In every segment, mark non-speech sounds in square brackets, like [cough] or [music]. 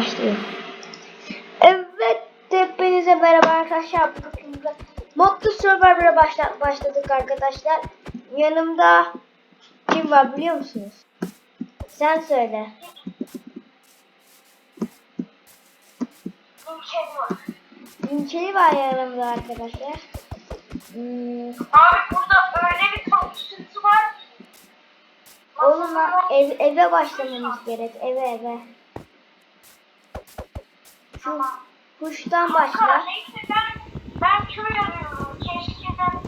Başlıyor. Evet, hepinize merhaba arkadaşlar. Mutlu Survivor'a başla başladık arkadaşlar. Yanımda kim var biliyor musunuz? Sen söyle. Ülkeli var. Dinçeli var yanımda arkadaşlar. Hmm, Abi burada öyle bir sütü var. oğlum ev, eve başlamamız gerek. Eve eve. Tamam. kuştan başla. neyse ben, köy arıyorum. Keşke ben...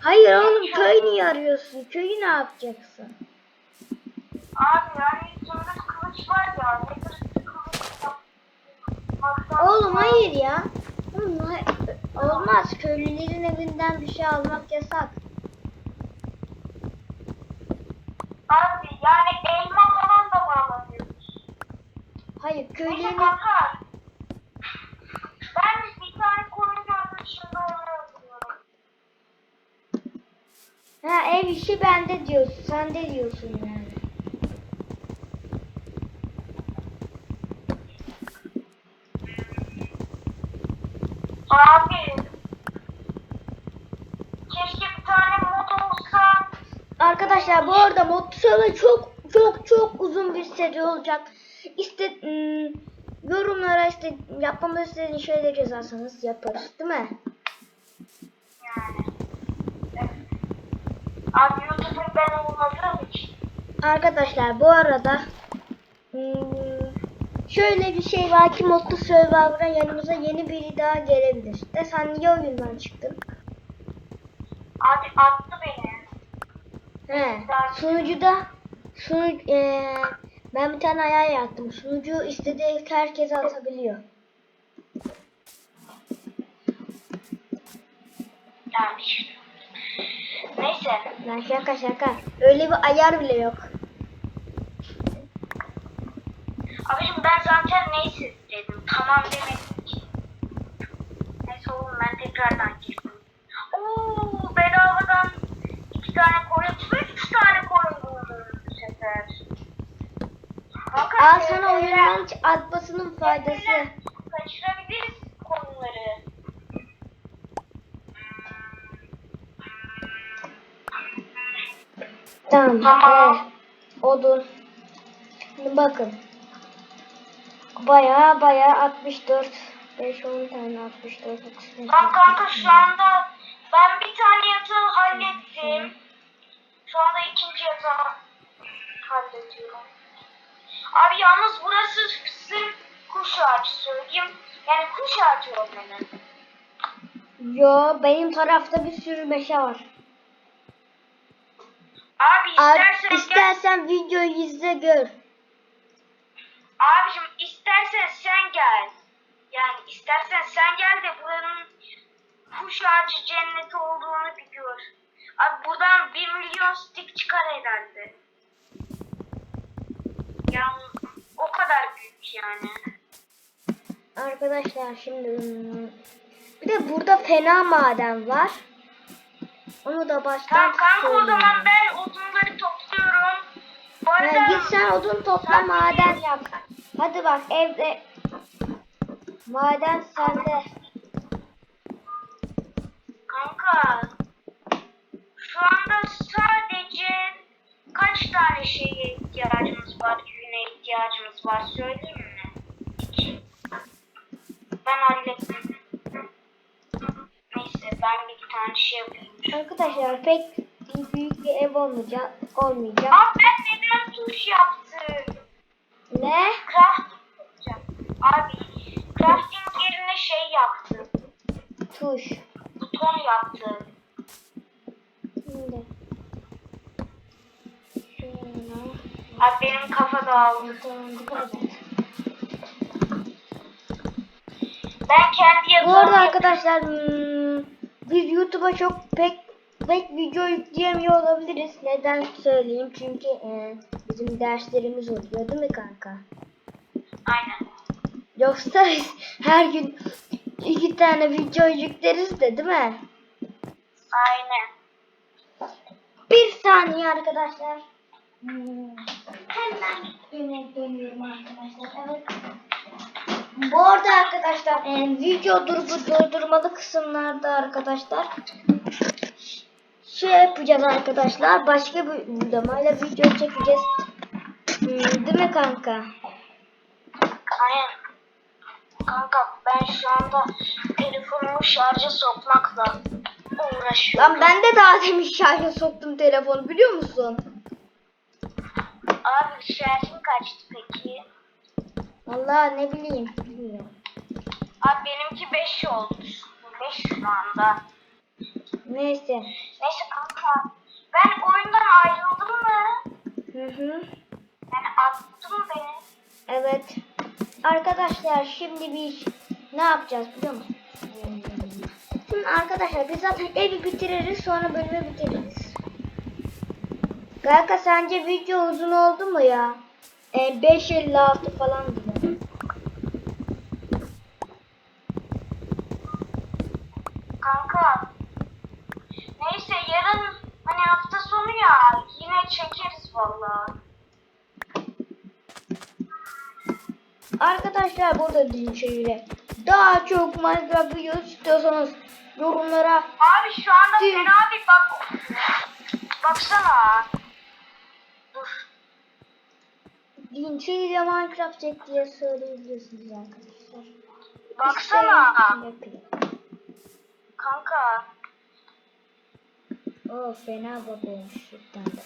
Hayır oğlum köy niye arıyorsun? Köyü ne yapacaksın? Abi yani zümrüt kılıç var ya. Ne kılıç kılıç yapmaktan... Oğlum hayır ya. Oğlum, Olmaz. Köylülerin evinden bir şey almak yasak. Abi yani elma falan da mı alamıyoruz? Hayır Neyse köylülerin... kanka. Ben bir tane koyun gördüm şimdi onu öldürüyorum. Ha ev işi bende diyorsun. Sen de diyorsun yani. Abi. Keşke bir tane mod olsa. Arkadaşlar bu arada Motsu'da çok çok çok uzun bir seri olacak. İşte ım, yorumlara işte yapmamı istediğiniz şeyleri yazarsanız yaparız değil mi? Yani. Evet. Abi YouTuber ben olmadığım için. Arkadaşlar bu arada ım, şöyle bir şey var ki Mutlu Survivor'a yanımıza yeni biri daha gelebilir. De sen niye oyundan çıktın? Abi attı beni. He, sunucuda sunu, eee, ben bir tane ayar yaptım. Sunucu istediği herkese atabiliyor. İşte. Neyse. Lan şaka şaka. Öyle bir ayar bile yok. Abicim ben zaten neyse dedim. Tamam demedim ki. Neyse oğlum ben tekrardan girdim. Oo bedavadan iki tane koyun, üç tane koyun buldum bu sefer. Al sana oyundan atmasının faydası. Kaçırabiliriz Tamam. Tamam. Evet. Odur. Şimdi bakın. Baya baya 64 5 10 tane 64 35 Tamam kanka şu anda ben bir tane yatağı hallettim. Şu anda ikinci yatağı hallediyorum. Abi yalnız burası sırf kuş ağacı söyleyeyim. Yani kuş ağacı olmalı. Yo benim tarafta bir sürü meşe var. Abi Abi, istersen gel. istersen videoyu izle gör. Abicim istersen sen gel. Yani istersen sen gel de buranın kuş ağacı cenneti olduğunu bir gör. Abi buradan 1 milyon stick çıkar herhalde. Yani o kadar büyük yani. Arkadaşlar şimdi hmm, bir de burada fena maden var. Onu da baştan Tamam kanka o söyleyeyim. zaman ben odunları topluyorum. Bu arada Ha, git sen odun topla Sen- maden yap. Hadi bak evde maden sende. kanka şu anda sadece kaç tane şeye ihtiyacımız var, güne ihtiyacımız var söyleyeyim mi? Ben hallettim. Tane şey yapayım. Arkadaşlar pek büyük bir ev olmayacak. olmayacak. Aa ben neden tuş yaptım? Ne? Crafting yapacağım. Abi crafting yerine şey yaptım. Tuş. Buton yaptım. Şimdi. Şöyle. Abi benim kafa dağıldı. Ben kendi Bu yatağımı arada arkadaşlar biz YouTube'a çok pek pek video yükleyemiyor olabiliriz. Neden söyleyeyim? Çünkü e, bizim derslerimiz oluyor değil mi kanka? Aynen. Yoksa [laughs] her gün iki tane video yükleriz de değil mi? Aynen. Bir saniye arkadaşlar. Hmm, Hemen yemek dönüyorum arkadaşlar. Evet. Bu arada arkadaşlar e, video durup durdurmalı kısımlarda arkadaşlar şey yapacağız arkadaşlar. Başka bir uygulamayla video çekeceğiz. Hmm, değil mi kanka? Aynen. Kanka ben şu anda telefonumu şarja sokmakla uğraşıyorum. Lan ben de daha demin şarja soktum telefonu biliyor musun? Abi şarjım kaçtı peki? Vallahi ne bileyim. Bilmiyorum. Abi benimki 5 oldu. 5 şu anda. Neyse. Neyse kanka. Ben oyundan ayrıldım mı? Hı hı. Yani attım beni. Evet. Arkadaşlar şimdi biz ne yapacağız biliyor musun? Şimdi arkadaşlar biz zaten evi bitiririz sonra bölümü bitiririz. Kanka sence video uzun oldu mu ya? E, 5.56 falan diyor. Kanka. Neyse yarın hani hafta sonu ya yine çekeriz vallahi. Arkadaşlar burada bizim şöyle daha çok Minecraft videosu istiyorsanız yorumlara Abi şu anda fena bir bak. Baksana. Dur. Dinçiyle Minecraft çek diye söyleyebilirsiniz arkadaşlar. Baksana. Kanka. O fena baba olmuş cidden de.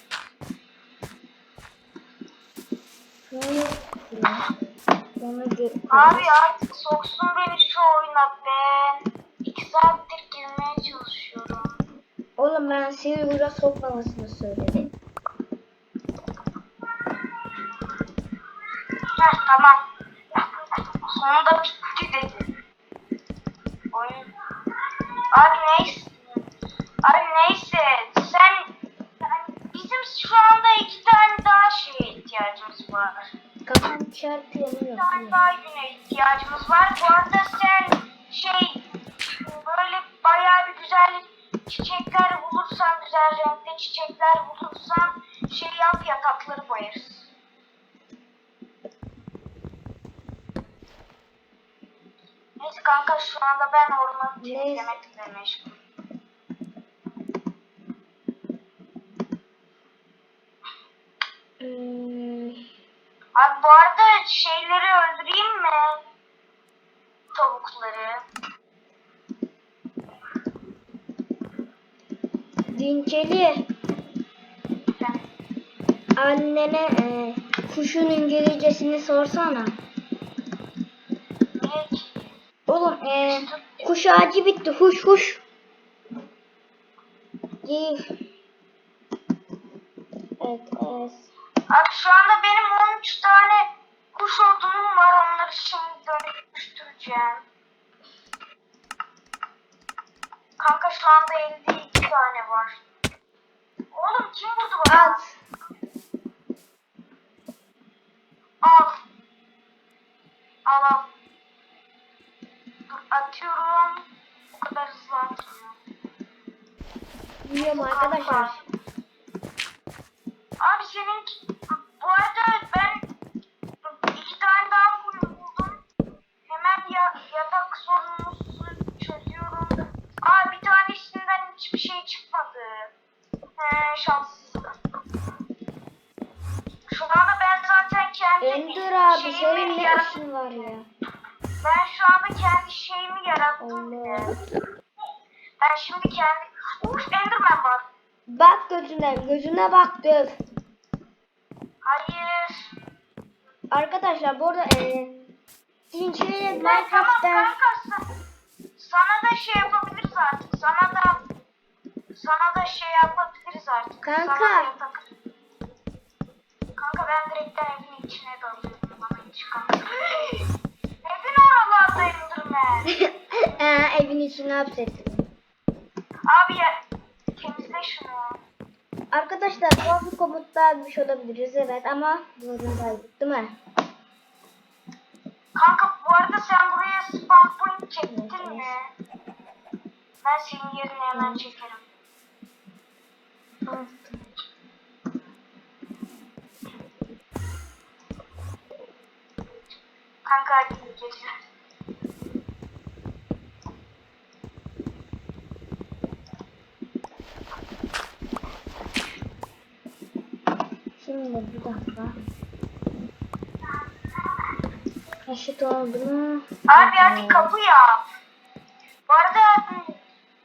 Sonra Abi artık soksun beni şu oyuna ben. İki saattir girmeye çalışıyorum. Oğlum ben Silver'a sokmamasını söyledim. Tamam. Sonunda bitti dedi. Oyun. Abi neyse. Abi neyse. Sen bizim şu anda iki tane daha şeye ihtiyacımız var. Kafam çarpıyor mu Bir tane daha güne ihtiyacımız var. Bu arada sen şey böyle bayağı bir güzel çiçekler bulursan, güzel renkli çiçekler bulursan şey yap yatakları boyarız. Neyse kanka şu anda ben ormanı temizlemekle meşgulüm. Abi bu arada şeyleri öldüreyim mi? Tavukları. Dinçeli Ben annene e, kuşun İngilizcesini sorsana. Oğlum e, kuş ağacı bitti. Huş huş. İyi. Evet, evet. Abi şu anda benim 13 tane kuş odunum var. Onları şimdi dönüştüreceğim. Kanka şu anda 52 tane var. Oğlum kim vurdu bana? At. Al. Al al. Atıyorum. O kadar hızlı atmıyor. Biliyorum arkadaşlar. Abi senin bu arada ben iki tane daha koyun buldum. Hemen ya, yatak sorunumuzu çözüyorum. Aa bir tanesinden hiçbir şey çıkmadı. He şanssızlık. Şu anda ben zaten kendi Ender abi senin ne işin var ya? Ben şu anda kendi şeyimi yarattım bile. Ben şimdi kendi... Uf Enderman var. Bak gözüne, gözüne bak göz. Hayır. Arkadaşlar bu arada e, Ben tamam kanka sa- sana da şey yapabiliriz artık. Sana da sana da şey yapabiliriz artık. Kanka. Yatak- Kanka ben direkten evin içine dalıyorum. Bana hiç kanka. Evin oralarda Enderman. e, evin içine hapsettim. Abi ya temizle şunu. Arkadaşlar bazı komutlar şey olabiliriz evet ama zorundaydık değil mi? Kanka bu arada sen buraya spawn point çektin mi? Ben senin yerine hemen çekerim. Bastım. Kanka. Şimdi bir dakika. Eşit oldu mu? Abi hadi kapı yap. Bu arada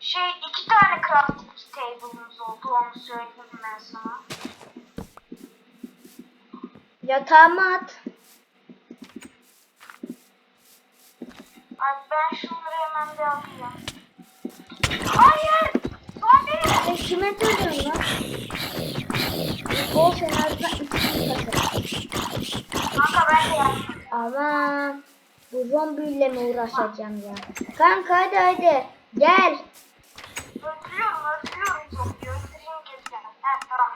şey iki tane crafting table'ımız oldu onu söyleyeyim ben sana. Yatağıma at. Abi ben alayım. Hayır! Zombi! E kime söylüyorsun lan? O takır. Kanka ben de. Aman. Bu zombiyle mi uğraşacağım ya? Kanka hadi hadi. Gel. Öldürüyorum, öldürüyorum zombiyi. Öldüreyim gezeceğim. He tamam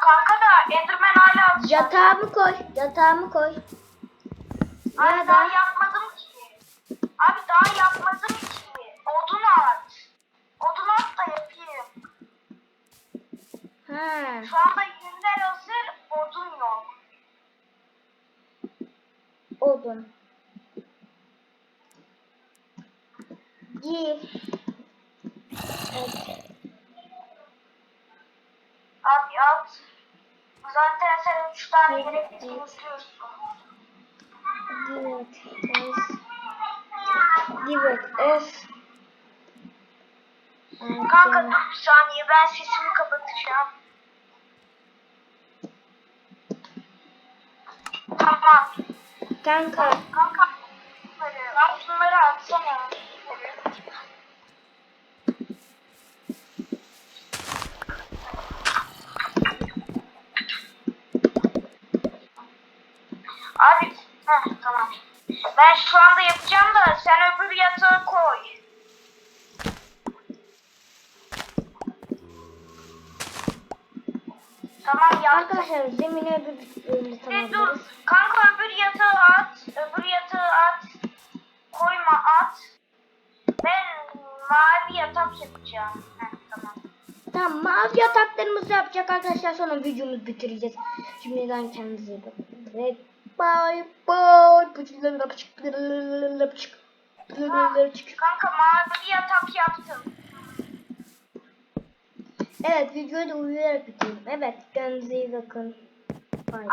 kanka da Enderman hala. Yatağımı koy. Yatağımı koy. Abi Nerede? daha yapmadım ki. Abi daha yapmadım ki. Odun at. Odun at da yapayım. Ha. Şu anda yünler hazır, odun yok. Odun. Gir. Evet. Abi at. Zaten sen üç tane Evet, gerek evet. temizliyorsun. Give it S. Give it S. Kanka dur bir saniye ben sesimi kapatacağım. Tamam. Kanka. Kanka bunları atsana. Abi, heh, tamam. Ben şu anda yapacağım da sen öbür yatağı koy. Tamam yaptım. Arkadaşlar zemine bir bölümde E, dur. tamamlarız. Kanka öbür yatağı at. Öbür yatağı at. Koyma at. Ben mavi yatak yapacağım. Heh, tamam. Tamam mavi yataklarımızı yapacak arkadaşlar sonra videomuzu bitireceğiz. Şimdiden kendinize iyi bakın. Ve bye bye. Kanka mavi yatak yaptım. Evet videoyu da uyuyarak bitirelim. Evet kendinize iyi bakın. Bye.